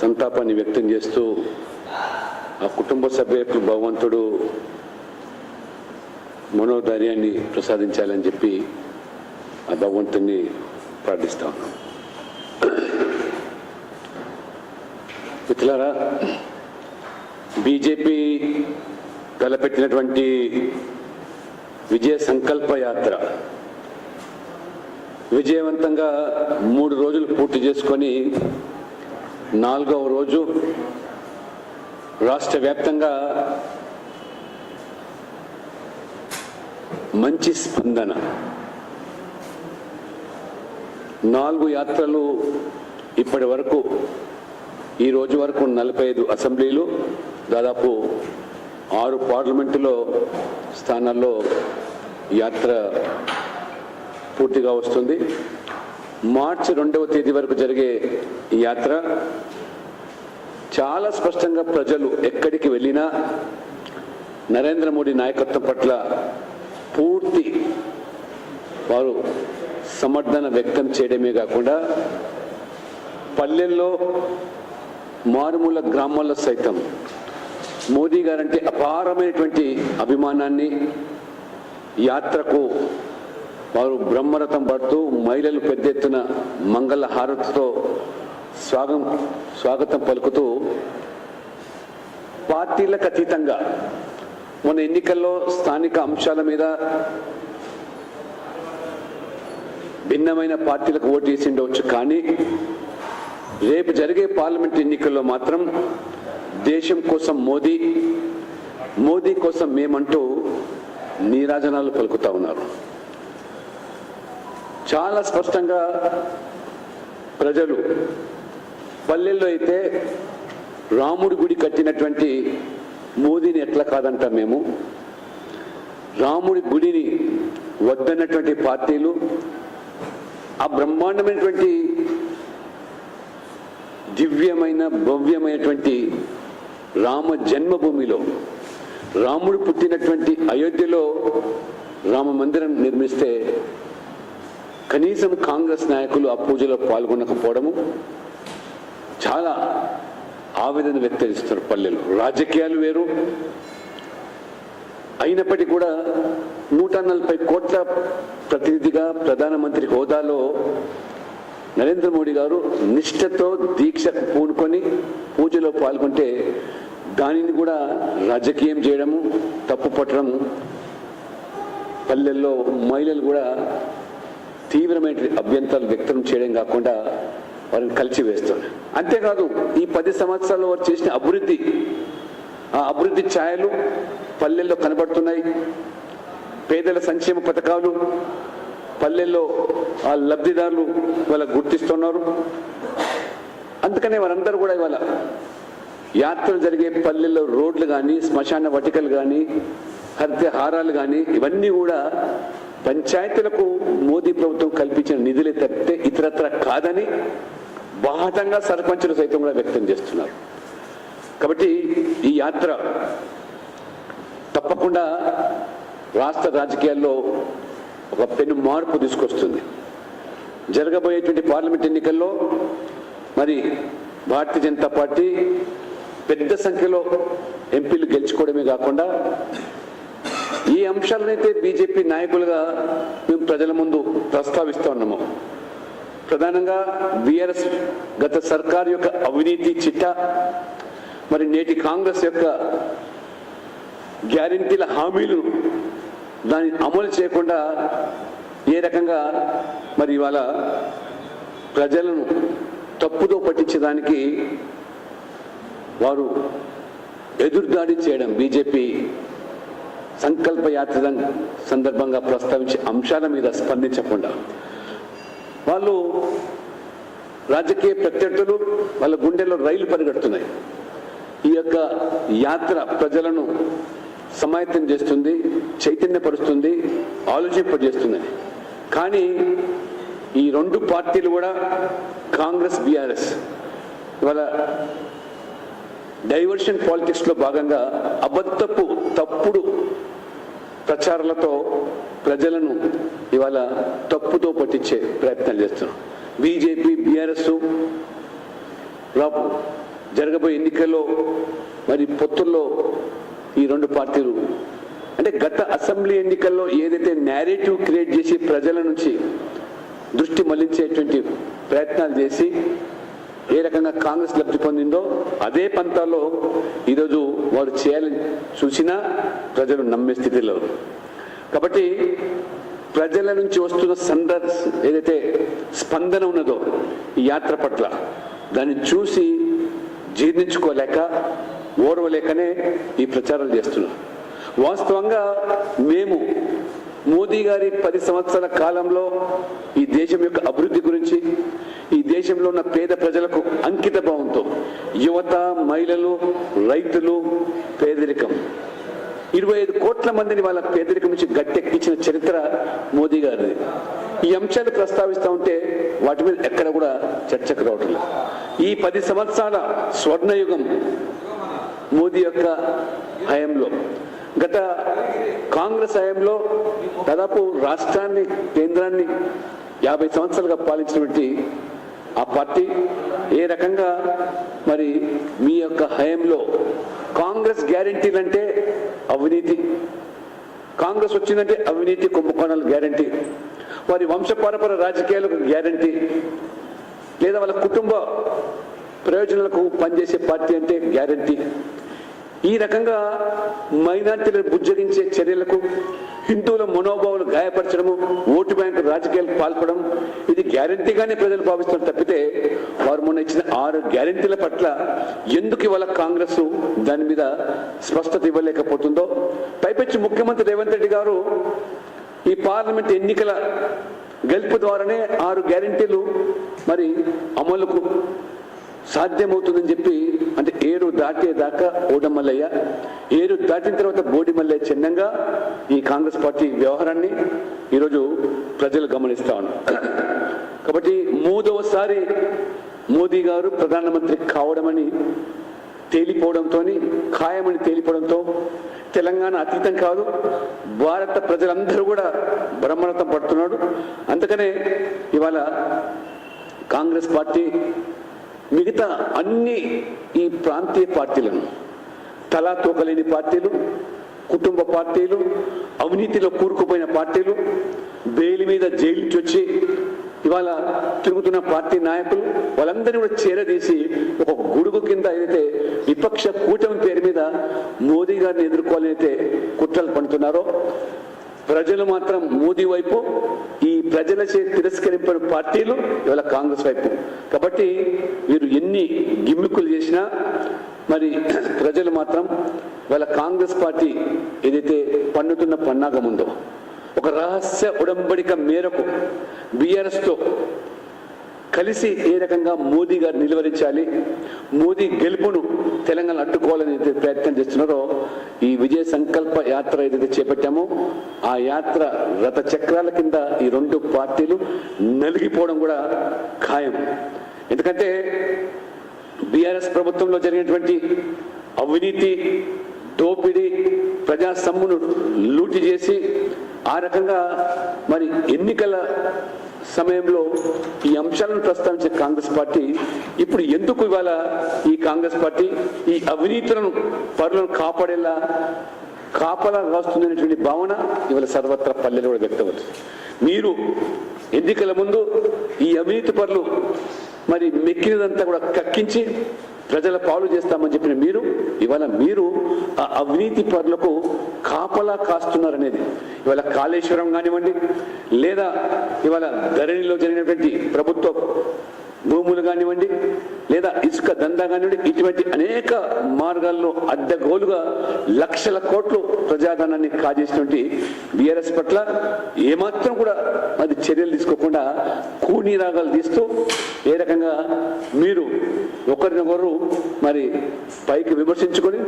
సంతాపాన్ని వ్యక్తం చేస్తూ ఆ కుటుంబ సభ్యులకు భగవంతుడు మనోధైర్యాన్ని ప్రసాదించాలని చెప్పి ఆ భగవంతుని ప్రార్థిస్తా ఉన్నాం. మిత్రులారా బీజేపీ తలపెట్టినటువంటి విజయ సంకల్ప యాత్ర విజయవంతంగా మూడు రోజులు పూర్తి చేసుకొని నాలుగవ రోజు రాష్ట్ర వ్యాప్తంగా మంచి స్పందన. నాలుగు యాత్రలు ఇప్పటి వరకు ఈ రోజు వరకు నలభై ఐదు అసెంబ్లీలు దాదాపు ఆరు పార్లమెంటులో స్థానాల్లో యాత్ర పూర్తిగా వస్తుంది. మార్చి రెండవ తేదీ వరకు జరిగే ఈ యాత్ర. చాలా స్పష్టంగా ప్రజలు ఎక్కడికి వెళ్ళినా నరేంద్ర మోడీ నాయకత్వం పట్ల పూర్తి వారు సమర్థన వ్యక్తం చేయడమే కాకుండా పల్లెల్లో మారుమూల గ్రామాల్లో సైతం మోదీ గారంటే అపారమైనటువంటి అభిమానాన్ని యాత్రకు వారు బ్రహ్మరథం పడుతూ మహిళలు పెద్ద ఎత్తున మంగళ హారతితో స్వాగం స్వాగతం పలుకుతూ పార్టీలకు అతీతంగా మన ఎన్నికల్లో స్థానిక అంశాల మీద భిన్నమైన పార్టీలకు ఓటు వేసి ఉండవచ్చు. కానీ రేపు జరిగే పార్లమెంట్ ఎన్నికల్లో మాత్రం దేశం కోసం మోదీ మోదీ కోసం మేమంటూ నీరాజనాలు పలుకుతా ఉన్నారు. చాలా స్పష్టంగా ప్రజలు పల్లెల్లో అయితే రాముడి గుడి కట్టినటువంటి మోదీని ఎట్లా కాదంటాం మేము? రాముడి గుడిని వద్దన్నటువంటి పార్టీలు ఆ బ్రహ్మాండమైనటువంటి దివ్యమైన భవ్యమైనటువంటి రామ జన్మభూమిలో రాముడు పుట్టినటువంటి అయోధ్యలో రామ మందిరం నిర్మిస్తే కనీసం కాంగ్రెస్ నాయకులు ఆ పూజలో పాల్గొనకపోవడము చాలా ఆవేదన వ్యక్తరిస్తున్నారు పల్లెలు. రాజకీయాలు వేరు. అయినప్పటికీ కూడా నూట నలభై కోట్ల ప్రతినిధిగా ప్రధానమంత్రి హోదాలో నరేంద్ర మోడీ గారు నిష్ఠతో దీక్ష పూనుకొని పూజలో పాల్గొంటే దానిని కూడా రాజకీయం చేయడము తప్పు పట్టడము పల్లెల్లో మహిళలు కూడా తీవ్రమైన అభ్యంతరాలు వ్యక్తం చేయడం కాకుండా వారిని కలిసివేస్తారు అంతేకాదు ఈ పది సంవత్సరాల్లో వారు చేసిన అభివృద్ధి ఆ అభివృద్ధి ఛాయలు పల్లెల్లో కనబడుతున్నాయి. పేదల సంక్షేమ పథకాలు పల్లెల్లో ఆ లబ్ధిదారులు వాళ్ళ గుర్తిస్తున్నారు. అందుకనే వారందరూ కూడా ఇవాళ యాత్రలు జరిగే పల్లెల్లో రోడ్లు కానీ శ్మశాన వటికలు కానీ హరితహారాలు కానీ ఇవన్నీ కూడా పంచాయతీలకు మోదీ ప్రభుత్వం కల్పించిన నిధులే తప్పితే ఇతరత్ర కాదని బాహటంగా సర్పంచులు సైతం కూడా వ్యక్తం చేస్తున్నారు. కాబట్టి ఈ యాత్ర తప్పకుండా రాష్ట్ర రాజకీయాల్లో ఒక పెను మార్పు తీసుకొస్తుంది. జరగబోయేటువంటి పార్లమెంట్ ఎన్నికల్లో మరి భారతీయ జనతా పార్టీ పెద్ద సంఖ్యలో ఎంపీలు గెలుచుకోవడమే కాకుండా ఈ అంశాలనైతే బీజేపీ నాయకులుగా మేము ప్రజల ముందు ప్రస్తావిస్తూ ఉన్నాము. ప్రధానంగా బీఆర్ఎస్ గత సర్కార్ యొక్క అవినీతి చిట్టా మరి నేటి కాంగ్రెస్ యొక్క గ్యారంటీల హామీలు దాన్ని అమలు చేయకుండా ఏ రకంగా మరి ఇవాళ ప్రజలను తప్పుదో పట్టించడానికి వారు ఎదురుదాడి చేయడం బీజేపీ సంకల్ప యాత్ర సందర్భంగా ప్రస్తావించే అంశాల మీద స్పందించకుండా వాళ్ళు రాజకీయ ప్రత్యర్థులు వాళ్ళ గుండెల్లో రైలు పరిగెడుతున్నాయి. ఈ యొక్క యాత్ర ప్రజలను సమాయత్తం చేస్తుంది చైతన్యపరుస్తుంది ఆలోచింపజేస్తుంది. కానీ ఈ రెండు పార్టీలు కూడా కాంగ్రెస్ బీఆర్ఎస్ ఇవాళ డైవర్షన్ పాలిటిక్స్లో భాగంగా అబద్ధపు తప్పుడు ప్రచారాలతో ప్రజలను ఇవాళ తప్పుతో పట్టించే ప్రయత్నాలు చేస్తున్నాం. బీజేపీ బీఆర్ఎస్ రేపు జరగబోయే ఎన్నికల్లో మరి పొత్తుల్లో ఈ రెండు పార్టీలు అంటే గత అసెంబ్లీ ఎన్నికల్లో ఏదైతే నేరేటివ్ క్రియేట్ చేసి ప్రజల నుంచి దృష్టి మళ్ళించేటువంటి ప్రయత్నాలు చేసి ఏ రకంగా కాంగ్రెస్ లబ్ధి పొందిందో అదే పంతాల్లో ఈరోజు వారు చేయాలని చూసినా ప్రజలు నమ్మే స్థితిలో. కాబట్టి ప్రజల నుంచి వస్తున్న సంద ఏదైతే స్పందన ఉన్నదో ఈ యాత్ర పట్ల దాన్ని చూసి జీర్ణించుకోలేక ఓర్వలేకనే ఈ ప్రచారాలు చేస్తున్నాం. వాస్తవంగా మేము మోదీ గారి పది సంవత్సరాల కాలంలో ఈ దేశం యొక్క అభివృద్ధి గురించి ఈ దేశంలో ఉన్న పేద ప్రజలకు అంకిత భావంతో యువత మహిళలు రైతులు పేదరికం. ఇరవై ఐదు కోట్ల మందిని వాళ్ళ పేదరికం నుంచి గట్టెక్కించిన చరిత్ర మోదీ గారిది. ఈ అంశాలు ప్రస్తావిస్తూ ఉంటే వాటి మీద ఎక్కడ కూడా చర్చకు రావటం ఈ పది సంవత్సరాల స్వర్ణయుగం మోదీ యొక్క హయంలో గత కాంగ్రెస్ హయాంలో దాదాపు రాష్ట్రాన్ని కేంద్రాన్ని యాభై సంవత్సరాలుగా పాలించినటువంటి ఆ పార్టీ ఏ రకంగా మరి మీ యొక్క హయాంలో కాంగ్రెస్ గ్యారంటీలు అంటే అవినీతి. కాంగ్రెస్ వచ్చిందంటే అవినీతి కుంభకోణాలు గ్యారంటీ. వారి వంశపారపర రాజకీయాలకు గ్యారంటీ. లేదా వాళ్ళ కుటుంబ ప్రయోజనాలకు పనిచేసే పార్టీ అంటే గ్యారంటీ. ఈ రకంగా మైనార్టీలను బుజ్జగించే చర్యలకు హిందువుల మనోభావాలు గాయపరచడము ఓటు బ్యాంకు రాజకీయాలకు పాల్పడం ఇది గ్యారంటీగానే ప్రజలు భావిస్తున్నారు తప్పితే వారు మొన్న ఇచ్చిన ఆరు గ్యారంటీల పట్ల ఎందుకు ఇవాళ కాంగ్రెస్ దాని మీద స్పష్టత ఇవ్వలేకపోతుందో? పైపెచ్చి ముఖ్యమంత్రి రేవంత్ రెడ్డి గారు ఈ పార్లమెంట్ ఎన్నికల గెలుపు ద్వారానే ఆరు గ్యారంటీలు మరి అమలుకు సాధ్యమవుతుందని చెప్పి అంటే ఏరు దాటేదాకా ఓడమల్లయ్య ఏరు దాటిన తర్వాత బోడిమల్లయ్య చిన్నంగా ఈ కాంగ్రెస్ పార్టీ వ్యవహారాన్ని ఈరోజు ప్రజలు గమనిస్తా ఉన్నారు. కాబట్టి మూడవసారి మోదీ గారు ప్రధానమంత్రి కావడమని తేలిపోవడంతో ఖాయమని తేలిపోవడంతో తెలంగాణ అతీతం కాదు భారత ప్రజలందరూ కూడా బ్రహ్మరథం పడుతున్నాడు. అందుకనే ఇవాళ కాంగ్రెస్ పార్టీ మిగతా అన్ని ఈ ప్రాంతీయ పార్టీలను తలా తూకలేని పార్టీలు కుటుంబ పార్టీలు అవినీతిలో కూరుకుపోయిన పార్టీలు బెయిల్ మీద జైలు నుంచి వచ్చి ఇవాళ తిరుగుతున్న పార్టీ నాయకులు వాళ్ళందరినీ కూడా చేరదీసి ఒక గుడుగు కింద ఏదైతే విపక్ష కూటమి పేరు మీద మోదీ గారిని ఎదుర్కోవాలని అయితే కుట్రలు పండుతున్నారో ప్రజలు మాత్రం మోదీ వైపు ఈ ప్రజలచే తిరస్కరించిన పార్టీలు ఇవాళ కాంగ్రెస్ వైపు. కాబట్టి వీరు ఎన్ని గిమ్మిక్కులు చేసినా మరి ప్రజలు మాత్రం వాళ్ళ కాంగ్రెస్ పార్టీ ఏదైతే పన్నుతున్న పన్నాగం ఉందో ఒక రహస్య ఉడంబడిక మేరకు బీఆర్ఎస్తో కలిసి ఏ రకంగా మోదీ గారు నిలువరించాలి? మోదీ గెలుపును తెలంగాణ అడ్డుకోవాలని అయితే ప్రయత్నం చేస్తున్నారో ఈ విజయ సంకల్ప యాత్ర ఏదైతే చేపట్టామో ఆ యాత్ర రథ చక్రాల కింద ఈ రెండు పార్టీలు నలిగిపోవడం కూడా ఖాయం. ఎందుకంటే బీఆర్ఎస్ ప్రభుత్వంలో జరిగినటువంటి అవినీతి దోపిడీ ప్రజా లూటి చేసి ఆ రకంగా మరి ఎన్నికల సమయంలో ఈ అంశాలను ప్రస్తావించే కాంగ్రెస్ పార్టీ ఇప్పుడు ఎందుకు ఇవాళ ఈ కాంగ్రెస్ పార్టీ ఈ అవినీతులను పరులను కాపాడేలా కాపలా రాస్తుందనేటువంటి భావన ఇవాళ సర్వత్రా పల్లెలు కూడా వ్యక్తమవుతుంది. మీరు ఎన్నికల ముందు ఈ అవినీతి పరులు మరి మెక్కినదంతా కూడా కక్కించి ప్రజల పాలు చేస్తామని చెప్పిన మీరు ఇవాళ మీరు ఆ అవినీతి పరులకు కాపలా కాస్తున్నారనేది. ఇవాళ కాళేశ్వరం కానివ్వండి లేదా ఇవాళ ధరణిలో జరిగినటువంటి ప్రభుత్వ భూములు కానివ్వండి లేదా ఇసుక దందా కానివ్వండి ఇటువంటి అనేక మార్గాల్లో అడ్డగోలుగా లక్షల కోట్లు ప్రజాధనాన్ని కాజేసినటువంటి బీఆర్ఎస్ పట్ల ఏమాత్రం కూడా అది చర్యలు తీసుకోకుండా కూనీ రాగాలు తీస్తూ ఏ రకంగా మీరు ఒకరినొకరు మరి పైకి విమర్శించుకొని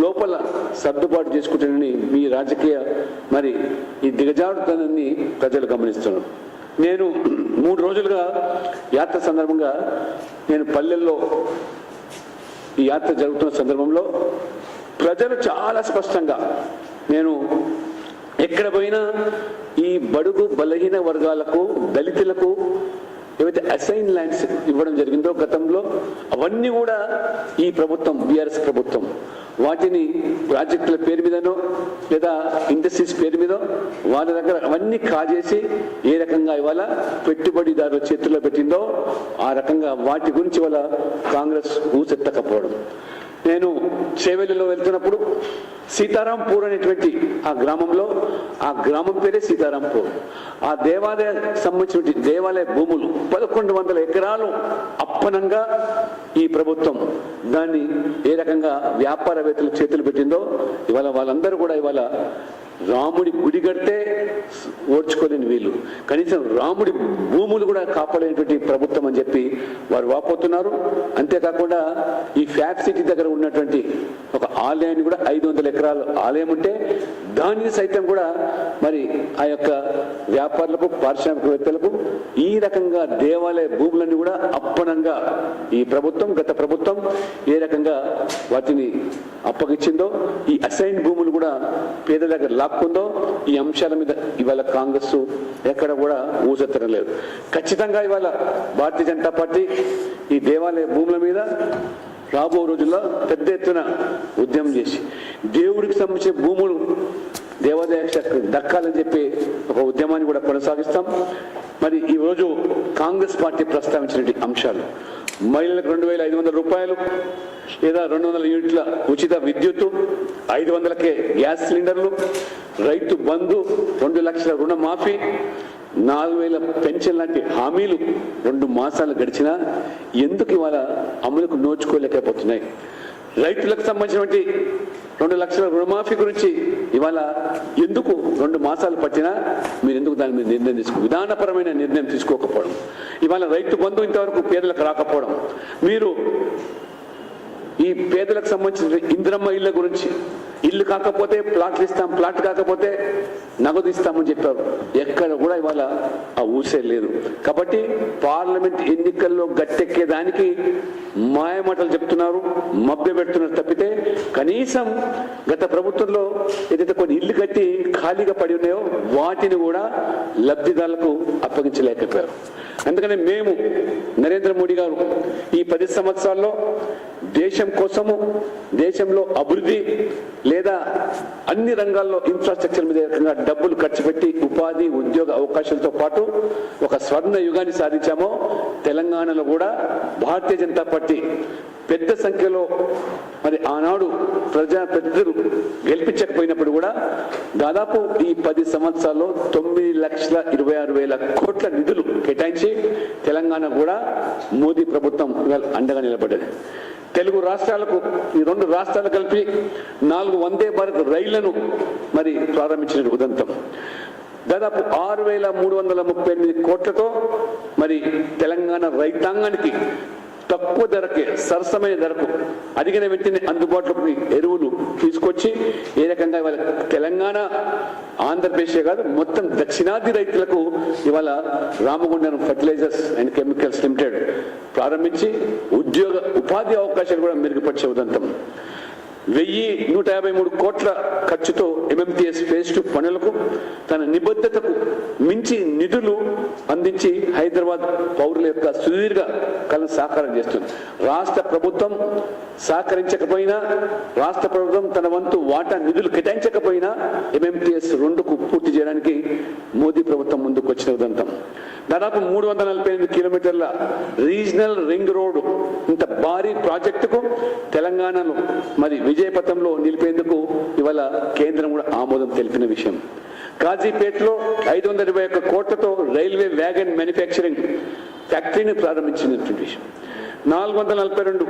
లోపల సర్దుబాటు చేసుకుంటానని మీ రాజకీయ మరి ఈ దిగజారుతనాన్ని ప్రజలు గమనిస్తున్నారు. నేను మూడు రోజులుగా యాత్ర సందర్భంగా నేను పల్లెల్లో ఈ యాత్ర జరుగుతున్న సందర్భంలో ప్రజలు చాలా స్పష్టంగా నేను ఎక్కడ పోయినా ఈ బడుగు బలహీన వర్గాలకు దళితులకు ఏవైతే అసైన్ ల్యాండ్స్ ఇవ్వడం జరిగిందో గతంలో అవన్నీ కూడా ఈ ప్రభుత్వం బీఆర్ఎస్ ప్రభుత్వం. వాటిని ప్రాజెక్టుల పేరు మీదనో లేదా ఇండస్ట్రీస్ పేరు మీదో వాళ్ళ దగ్గర అవన్నీ కాజేసి ఏ రకంగా ఇవాళ పెట్టుబడిదారుల చేతుల్లో పెట్టిందో ఆ రకంగా వాటి గురించి వాళ్ళ కాంగ్రెస్ ఊసెత్తకపోవడం. నేను చేవెళ్ళలో వెళ్తున్నప్పుడు సీతారాంపూర్ అనేటువంటి ఆ గ్రామంలో ఆ గ్రామం పేరే సీతారాంపూర్. ఆ దేవాలయ సంబంధించినటువంటి దేవాలయ భూములు పదకొండు వందల ఎకరాలు అప్పనంగా ఈ ప్రభుత్వం దాన్ని ఏ రకంగా వ్యాపారవేత్తలు చేతులు పెట్టిందో ఇవాళ వాళ్ళందరూ కూడా ఇవాళ రాముడి గుడి కడితే ఓడ్చుకోలేని వీళ్ళు. కనీసం రాముడి భూములు కూడా కాపాడేటువంటి ప్రభుత్వం అని చెప్పి వారు వాపోతున్నారు. అంతేకాకుండా ఈ ఫ్యాక్ సిటీ దగ్గర ఉన్నటువంటి ఒక ఆలయాన్ని కూడా ఐదు వందల ఎకరాలు ఆలయం ఉంటే దానిని సైతం కూడా మరి ఆ యొక్క వ్యాపారులకు పారిశ్రామికవేత్తలకు ఈ రకంగా దేవాలయ భూములన్నీ కూడా అప్పనంగా ఈ ప్రభుత్వం గత ప్రభుత్వం ఏ రకంగా వాటిని అప్పగించిందో ఈ అసైన్ భూములు కూడా పేద దగ్గర హక్కుందో ఈ అంశాల మీద ఇవాళ కాంగ్రెస్ ఎక్కడ కూడా ఊసెత్తడం ఖచ్చితంగా ఇవాళ భారతీయ జనతా పార్టీ ఈ దేవాలయ భూముల మీద రాబో రోజుల్లో పెద్ద ఎత్తున ఉద్యమం చేసి దేవుడికి సంబంధించిన భూములు దేవాదాయ దక్కాలని చెప్పి ఒక ఉద్యమాన్ని కూడా కొనసాగిస్తాం. మరి ఈ రోజు కాంగ్రెస్ పార్టీ ప్రస్తావించిన అంశాలు మహిళలకు రెండు వేల ఐదు వందల రూపాయలు లేదా రెండు వందల యూనిట్ల ఉచిత విద్యుత్తు ఐదు వందలకే గ్యాస్ సిలిండర్లు రైతు బంధు రెండు లక్షల రుణమాఫీ నాలుగు వేల పెన్షన్ లాంటి హామీలు రెండు మాసాలు గడిచినా ఎందుకు ఇవాళ అమలుకు నోచుకోలేకపోతున్నాయి? రైతులకు సంబంధించినటువంటి రెండు లక్షల రుణమాఫీ గురించి ఇవాళ ఎందుకు రెండు మాసాలు పట్టినా మీరు ఎందుకు దాని మీద నిర్ణయం తీసుకో విధానపరమైన నిర్ణయం తీసుకోకపోవడం? ఇవాళ రైతు బంధు ఇంతవరకు పేదలకు రాకపోవడం. మీరు ఈ పేదలకు సంబంధించిన ఇంద్రమ్మ ఇళ్ళ గురించి. ఇల్లు కాకపోతే ప్లాట్లు ఇస్తాం ప్లాట్ కాకపోతే నగదు ఇస్తామని చెప్పారు. ఎక్కడ కూడా ఇవాళ ఆ ఊసే లేదు. కాబట్టి పార్లమెంట్ ఎన్నికల్లో గట్టెక్కేదానికి మాయమాటలు చెప్తున్నారు మభ్య పెడుతున్నారు తప్పితే కనీసం గత ప్రభుత్వంలో ఏదైతే కొన్ని ఇల్లు కట్టి ఖాళీగా పడి ఉన్నాయో వాటిని కూడా లబ్ధిదారులకు అప్పగించలేకపోయారు. అందుకనే మేము నరేంద్ర మోడీ గారు ఈ పది సంవత్సరాల్లో దేశం కోసము దేశంలో అభివృద్ధి లేదా అన్ని రంగాల్లో ఇన్ఫ్రాస్ట్రక్చర్ మీద రకంగా డబ్బులు ఖర్చు పెట్టి ఉపాధి ఉద్యోగ అవకాశాలతో పాటు ఒక స్వర్ణ యుగాన్ని సాధించామో తెలంగాణలో కూడా భారతీయ జనతా పార్టీ పెద్ద సంఖ్యలో మరి ఆనాడు ప్రజా పెద్దలు గెలిపించకపోయినప్పుడు కూడా దాదాపు ఈ పది సంవత్సరాల్లో తొమ్మిది లక్షల ఇరవై ఆరు వేల కోట్ల నిధులు కేటాయించి తెలంగాణ కూడా మోదీ ప్రభుత్వం అండగా నిలబడ్డది. తెలుగు రాష్ట్రాలకు ఈ రెండు రాష్ట్రాలు కలిపి నాలుగు వందే భారత్ రైళ్ళను మరి ప్రారంభించిన ఉదంతం. దాదాపు ఆరు వేల మూడు వందల ముప్పై ఎనిమిది కోట్లతో మరి తెలంగాణ రైతాంగానికి తక్కువ ధరకే సరసమైన ధరకు అడిగిన వెంటనే అందుబాటులోకి ఎరువులు తీసుకొచ్చి ఏ రకంగా ఇవాళ తెలంగాణ ఆంధ్రప్రదేశ్ కాదు మొత్తం దక్షిణాది రైతులకు ఇవాళ Ramagundam fertilizers and chemicals limited ప్రారంభించి ఉద్యోగ ఉపాధి అవకాశాలు కూడా మెరుగుపరిచే ఉదంతం. వెయ్యి నూట యాభై మూడు కోట్ల ఖర్చుతో ఎంఎంటీఎస్ ఫేజ్ టూ పనులకు తన నిబద్ధతకు మించి నిధులు అందించి హైదరాబాద్ పౌరుల యొక్క సుదీర్ఘ కళను సాకారం చేస్తుంది. రాష్ట్ర ప్రభుత్వం సహకరించకపోయినా రాష్ట్ర ప్రభుత్వం తన వంతు వాటా నిధులు కేటాయించకపోయినా ఎంఎంటీఎస్ రెండుకు పూర్తి చేయడానికి మోదీ ప్రభుత్వం ముందుకు వచ్చిన ఉదంతం. దాదాపు మూడు వందల నలభై ఎనిమిది కిలోమీటర్ల రీజనల్ రింగ్ రోడ్డు ఇంత భారీ ప్రాజెక్టుకు తెలంగాణను మరి విజయపథంలో నిలిపేందుకు ఇవాళ కేంద్రం కూడా ఆమోదం తెలిపిన విషయం. కాజీపేటలో ఐదు వందల ఇరవై ఒక్క కోట్లతో రైల్వే వ్యాగన్ మ్యానుఫ్యాక్చరింగ్ ఫ్యాక్టరీని ప్రారంభించినటువంటి విషయం. నాలుగు వందల నలభై రెండు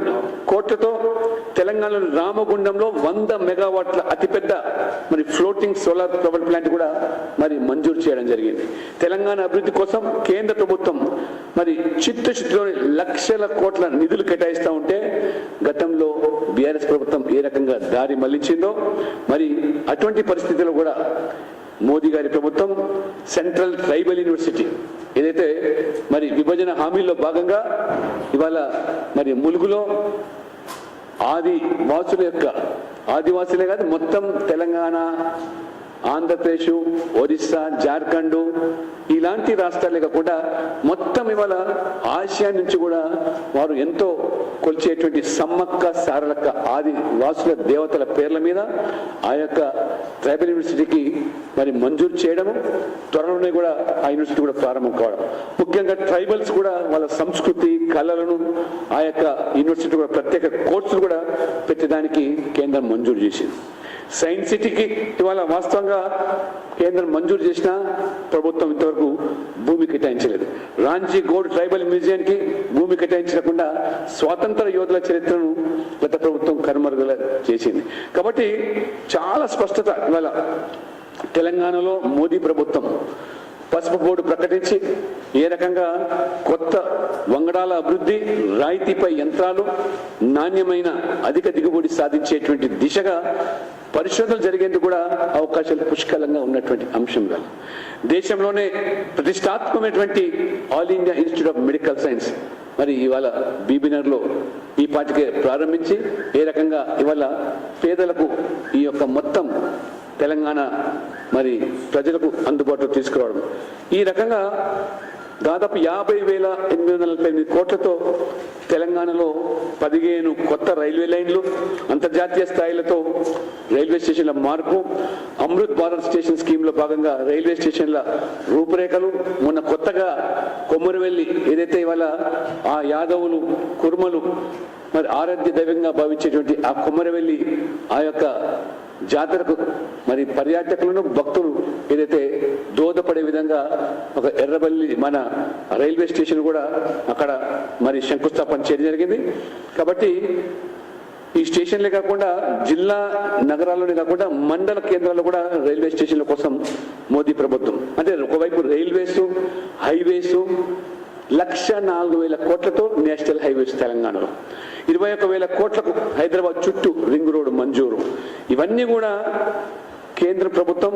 కోట్లతో తెలంగాణలో రామగుండంలో వంద మెగావాట్ల అతిపెద్ద మరి ఫ్లోటింగ్ సోలార్ పవర్ ప్లాంట్ కూడా మరి మంజూరు చేయడం జరిగింది. తెలంగాణ అభివృద్ధి కోసం కేంద్ర ప్రభుత్వం మరి చిత్తశుద్ధిలోని లక్షల కోట్ల నిధులు కేటాయిస్తూ ఉంటే గతంలో బీఆర్ఎస్ ప్రభుత్వం ఏ రకంగా దారి మళ్ళించిందో మరి అటువంటి పరిస్థితిలో కూడా మోదీ గారి ప్రభుత్వం సెంట్రల్ ట్రైబల్ యూనివర్సిటీ. ఏదైతే మరి విభజన హామీల్లో భాగంగా ఇవాళ మరి ములుగులో ఆది వాసుల యొక్క ఆదివాసులే కాదు మొత్తం తెలంగాణ ఆంధ్రప్రదేశ్ ఒరిస్సా జార్ఖండ్ ఇలాంటి రాష్ట్రాలే కాకుండా మొత్తం ఇవాళ ఆసియా నుంచి కూడా వారు ఎంతో కొలిచేటువంటి సమ్మక్క సారలక్క ఆది వాసుల దేవతల పేర్ల మీద ఆ యొక్క ట్రైబల్ యూనివర్సిటీకి మరి మంజూరు చేయడము త్వరలోనే కూడా ఆ యూనివర్సిటీ కూడా ప్రారంభం కావడం. ముఖ్యంగా ట్రైబల్స్ కూడా వాళ్ళ సంస్కృతి కళలను ఆ యొక్క యూనివర్సిటీ కూడా ప్రత్యేక కోర్సులు కూడా పెట్టడానికి కేంద్రం మంజూరు చేసింది. సైన్స్ సిటీకి ఇవాళ వాస్తవంగా కేంద్రం మంజూరు చేసిన ప్రభుత్వం ఇంతవరకు భూమి కేటాయించలేదు. రాంజీ గోడ్ ట్రైబల్ మ్యూజియంకి భూమి కేటాయించకుండా స్వాతంత్ర యోధుల చరిత్రను గత ప్రభుత్వం కనుమరుగుల చేసింది. కాబట్టి చాలా స్పష్టత ఇవాళ తెలంగాణలో మోదీ ప్రభుత్వం పసుపు బోర్డు ప్రకటించి ఏ రకంగా కొత్త వంగడాల అభివృద్ధి రాయితీపై యంత్రాలు నాణ్యమైన అధిక దిగుబడి సాధించేటువంటి దిశగా పరిశోధనలు జరిగేందుకు కూడా అవకాశాలు పుష్కలంగా ఉన్నటువంటి అంశం కాదు దేశంలోనే ప్రతిష్టాత్మకమైనటువంటి all India institute of medical science మరి ఇవాళ బీబీనగర్లో ఈ పాటికే ప్రారంభించి ఏ రకంగా ఇవాళ పేదలకు ఈ యొక్క మొత్తం తెలంగాణ మరి ప్రజలకు అందుబాటులో తీసుకురావడం. ఈ రకంగా దాదాపు యాభై వేల ఎనిమిది వందల నలభై ఎనిమిది కోట్లతో తెలంగాణలో పదిహేను కొత్త రైల్వే లైన్లు అంతర్జాతీయ స్థాయిలతో రైల్వే స్టేషన్ల మార్పు అమృత్ భారత్ స్టేషన్ స్కీమ్లో భాగంగా రైల్వే స్టేషన్ల రూపురేఖలు మొన్న కొత్తగా కొమ్మరివెల్లి ఏదైతే ఇవాళ ఆ యాదవులు కుర్మలు మరి ఆరాధ్య దైవంగా భావించేటువంటి ఆ కొమ్మరవెల్లి ఆ యొక్క జాతరకు మరి పర్యాటకులను భక్తులు ఏదైతే దోహదపడే విధంగా ఒక ఎర్రబల్లి మన రైల్వే స్టేషన్ కూడా అక్కడ మరి శంకుస్థాపన చేయడం జరిగింది. కాబట్టి ఈ స్టేషన్లే కాకుండా జిల్లా నగరాల్లోనే కాకుండా మండల కేంద్రాల్లో కూడా రైల్వే స్టేషన్ల కోసం మోదీ ప్రభుత్వం. అంటే ఒకవైపు రైల్వేస్ హైవేస్ లక్ష నాలుగు వేల కోట్లతో నేషనల్ హైవేస్ తెలంగాణలో. ఇరవై ఒక వేల కోట్లకు హైదరాబాద్ చుట్టూ రింగ్ రోడ్డు మంజూరు. ఇవన్నీ కూడా కేంద్ర ప్రభుత్వం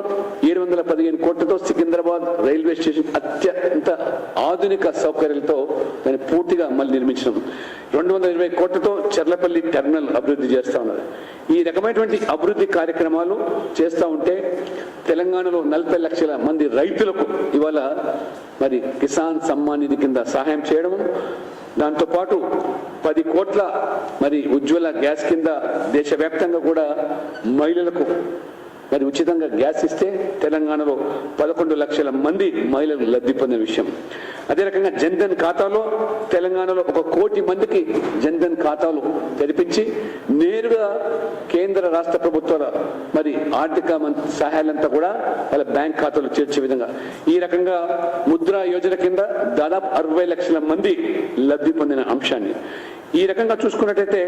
ఏడు వందల పదిహేను కోట్లతో సికింద్రాబాద్ రైల్వే స్టేషన్ అత్యంత ఆధునిక సౌకర్యాలతో దాన్ని పూర్తిగా మళ్ళీ నిర్మించడం. రెండు వందల ఇరవై కోట్లతో చెర్లపల్లి టెర్మినల్ అభివృద్ధి చేస్తూ ఉన్నారు. ఈ రకమైనటువంటి అభివృద్ధి కార్యక్రమాలు చేస్తూ ఉంటే తెలంగాణలో నలభై లక్షల మంది రైతులకు ఇవాళ మరి కిసాన్ సమ్మాన్ నిధి కింద సహాయం చేయడం దాంతోపాటు పది కోట్ల మరి ఉజ్వల గ్యాస్ కింద దేశవ్యాప్తంగా కూడా మహిళలకు మరి ఉచితంగా గ్యాస్ ఇస్తే తెలంగాణలో పదకొండు లక్షల మంది మహిళలు లబ్ధి పొందిన విషయం. అదే రకంగా జన్ధన్ ఖాతాలో తెలంగాణలో ఒక కోటి మందికి జన్ధన్ ఖాతాలు తెరిపించి నేరుగా కేంద్ర రాష్ట్ర ప్రభుత్వాల మరి ఆర్థిక మంత్రి సహాయాలంతా కూడా వాళ్ళ బ్యాంక్ ఖాతాలు చేర్చే విధంగా. ఈ రకంగా ముద్రా యోజన కింద దాదాపు అరవై లక్షల మంది లబ్ధి పొందిన అంశాన్ని. ఈ రకంగా చూసుకున్నట్టయితే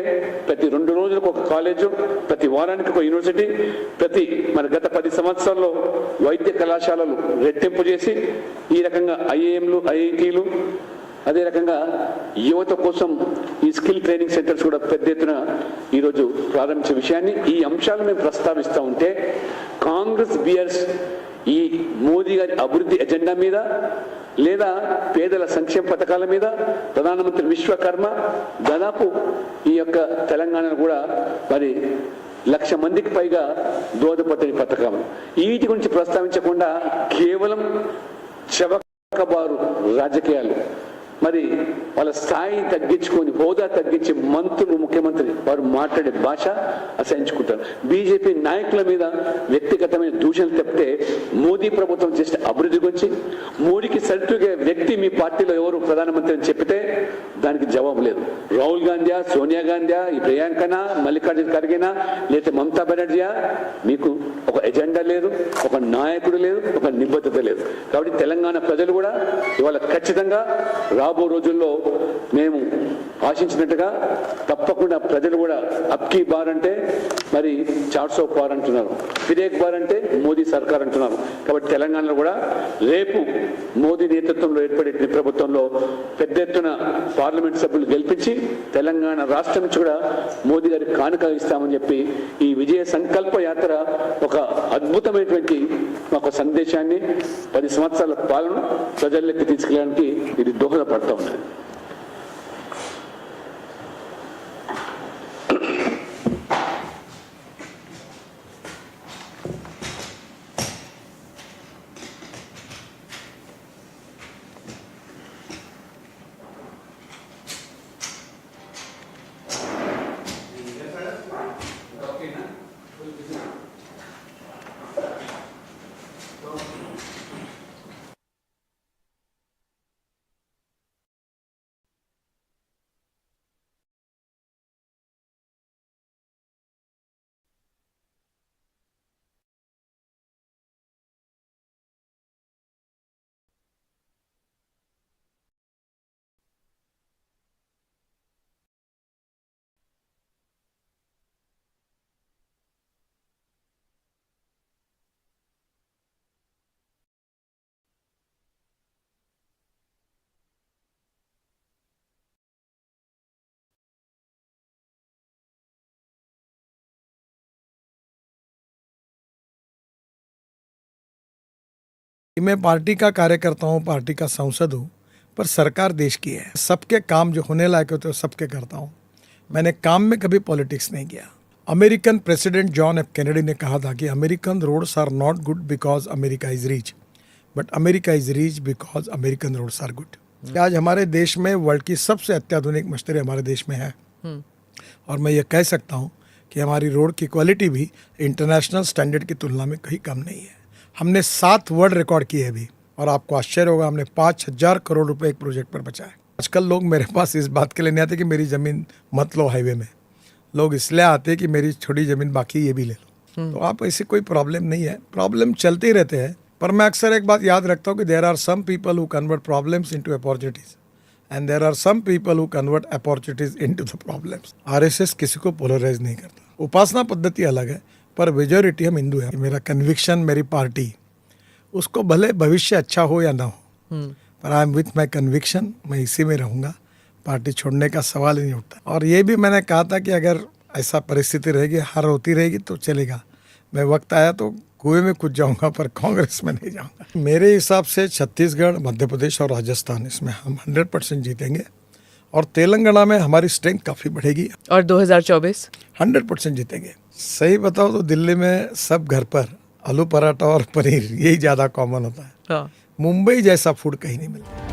ప్రతి రెండు రోజులకు ఒక కాలేజు ప్రతి వారానికి ఒక యూనివర్సిటీ ప్రతి మన గత పది సంవత్సరాల్లో వైద్య కళాశాలలు రెట్టింపు చేసి ఈ రకంగా ఐఏఎంలు ఐఐటీలు అదే రకంగా యువత కోసం ఈ స్కిల్ ట్రైనింగ్ సెంటర్స్ కూడా పెద్ద ఎత్తున ఈరోజు ప్రారంభించే విషయాన్ని ఈ అంశాలు మేము ప్రస్తావిస్తూ ఉంటే కాంగ్రెస్ బియర్స్ ఈ మోదీ గారి అభివృద్ధి ఎజెండా మీద లేదా పేదల సంక్షేమ పథకాల మీద ప్రధానమంత్రి విశ్వకర్మ దాదాపు ఈ యొక్క తెలంగాణను కూడా మరి లక్ష మందికి పైగా దోహదపడ్డ పథకం. వీటి గురించి ప్రస్తావించకుండా కేవలం చెవకబారు రాజకీయాలు. మరి వాళ్ళ స్థాయి తగ్గించుకొని హోదా తగ్గించి మంత్రులు ముఖ్యమంత్రి వారు మాట్లాడే భాష అసహించుకుంటారు. బీజేపీ నాయకుల మీద వ్యక్తిగతమైన దూషణలు తప్పితే మోదీ ప్రభుత్వం చేసిన అభివృద్ధి గురించి మోడీకి సరిగ్గా వ్యక్తి మీ పార్టీలో ఎవరు ప్రధానమంత్రి అని చెప్పితే దానికి జవాబు లేదు. రాహుల్ గాంధీయా సోనియా గాంధీయా ఈ ప్రియాంకనా మల్లికార్జున ఖర్గేనా లేకపోతే మమతా బెనర్జీయా? మీకు ఒక ఎజెండా లేదు ఒక నాయకుడు లేదు ఒక నిబద్ధత లేదు. కాబట్టి తెలంగాణ ప్రజలు కూడా ఇవాళ ఖచ్చితంగా రాబో రోజుల్లో మేము ఆశించినట్టుగా తప్పకుండా ప్రజలు కూడా అప్కీ బార్ అంటే మరి చార్సో బార్ అంటున్నారు ఫిరేక్ బార్ అంటే మోదీ సర్కార్ అంటున్నారు. కాబట్టి తెలంగాణలో కూడా రేపు మోదీ నేతృత్వంలో ఏర్పడే ప్రభుత్వంలో పెద్ద ఎత్తున పార్లమెంట్ సభ్యులు గెలిపించి తెలంగాణ రాష్ట్రం నుంచి కూడా మోదీ గారికి కానుక ఇస్తామని చెప్పి ఈ విజయ సంకల్ప యాత్ర ఒక అద్భుతమైనటువంటి ఒక సందేశాన్ని పది సంవత్సరాల పాలన ప్రజల్లోకి తీసుకెళ్ళడానికి ఇది దోహదపడుతుంది. かったもんね。पार्टी का कार्यकर्ता हूँ पार्टी का सांसद हूँ पर सरकार देश की है। सबके काम जो होने लायक होते हैं सबके करता हूँ। मैंने काम में कभी पॉलिटिक्स नहीं किया। American president John F Kennedy ने कहा था कि American roads are not good because America is rich but America is rich because American roads are good. आज हमारे देश में वर्ल्ड की सबसे अत्याधुनिक मशीनरी हमारे देश में है। और मैं ये कह सकता हूँ कि हमारी रोड की क्वालिटी भी इंटरनेशनल स्टैंडर्ड की तुलना में कहीं कम नहीं है। हमने सात वर्ल्ड रिकॉर्ड किए अभी और आपको आश्चर्य होगा हमने पाँच हज़ार करोड़ रुपए एक प्रोजेक्ट पर बचाए। आजकल लोग मेरे पास इस बात के लिए नहीं आते कि मेरी ज़मीन मत लो हाईवे में। लोग इसलिए आते हैं कि मेरी छोटी ज़मीन बाकी ये भी ले लो। तो आप ऐसी कोई प्रॉब्लम नहीं है। प्रॉब्लम चलते ही रहते हैं पर मैं अक्सर एक बात याद रखता हूँ कि there are some people who convert problems into opportunities and there are some people who convert opportunities into the problems RSS किसी को पोलराइज नहीं करता। उपासना पद्धति अलग है। पर मेजोरिटी हम हिंदू हैं। मेरा कन्विक्शन मेरी पार्टी उसको भले भविष्य अच्छा हो या ना हो पर I am with my conviction मैं इसी में रहूँगा। पार्टी छोड़ने का सवाल ही नहीं उठता। और ये भी मैंने कहा था कि अगर ऐसा परिस्थिति रहेगी हार होती रहेगी तो चलेगा। मैं वक्त आया तो कुएँ में कुछ जाऊँगा पर कांग्रेस में नहीं जाऊँगा। मेरे हिसाब से छत्तीसगढ़ मध्य प्रदेश और राजस्थान इसमें हम हंड्रेड परसेंट जीतेंगे। और तेलंगाना में हमारी स्ट्रेंथ काफ़ी बढ़ेगी। और 2024 हंड्रेड परसेंट जीतेंगे। सही बताओ तो दिल्ली में सब घर पर आलू पराठा और पनीर यही ज़्यादा कॉमन होता है। मुंबई जैसा फ़ूड कहीं नहीं मिलता।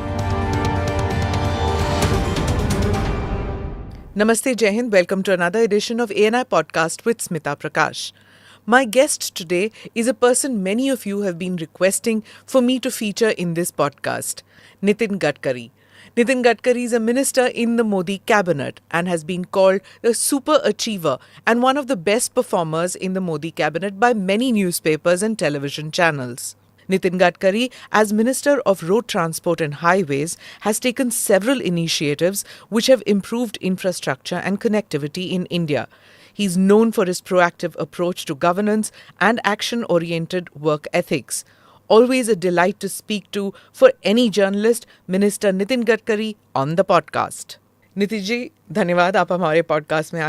नमस्ते जय Hind. Welcome to another edition of ANI podcast with Smita Prakash my guest today is a person many of you have been requesting for me to feature in this podcast Nitin Gadkari Nitin Gadkari is a minister in the Modi cabinet and has been called a super achiever and one of the best performers in the Modi cabinet by many newspapers and television channels. Nitin Gadkari, as Minister of Road Transport and Highways, has taken several initiatives which have improved infrastructure and connectivity in India. He's known for his proactive approach to governance and action oriented work ethics. Always a delight to speak to for any journalist, Minister Nitin Gadkari on the podcast. Nitin ji धन्यवाद आप हमारे podcast में आए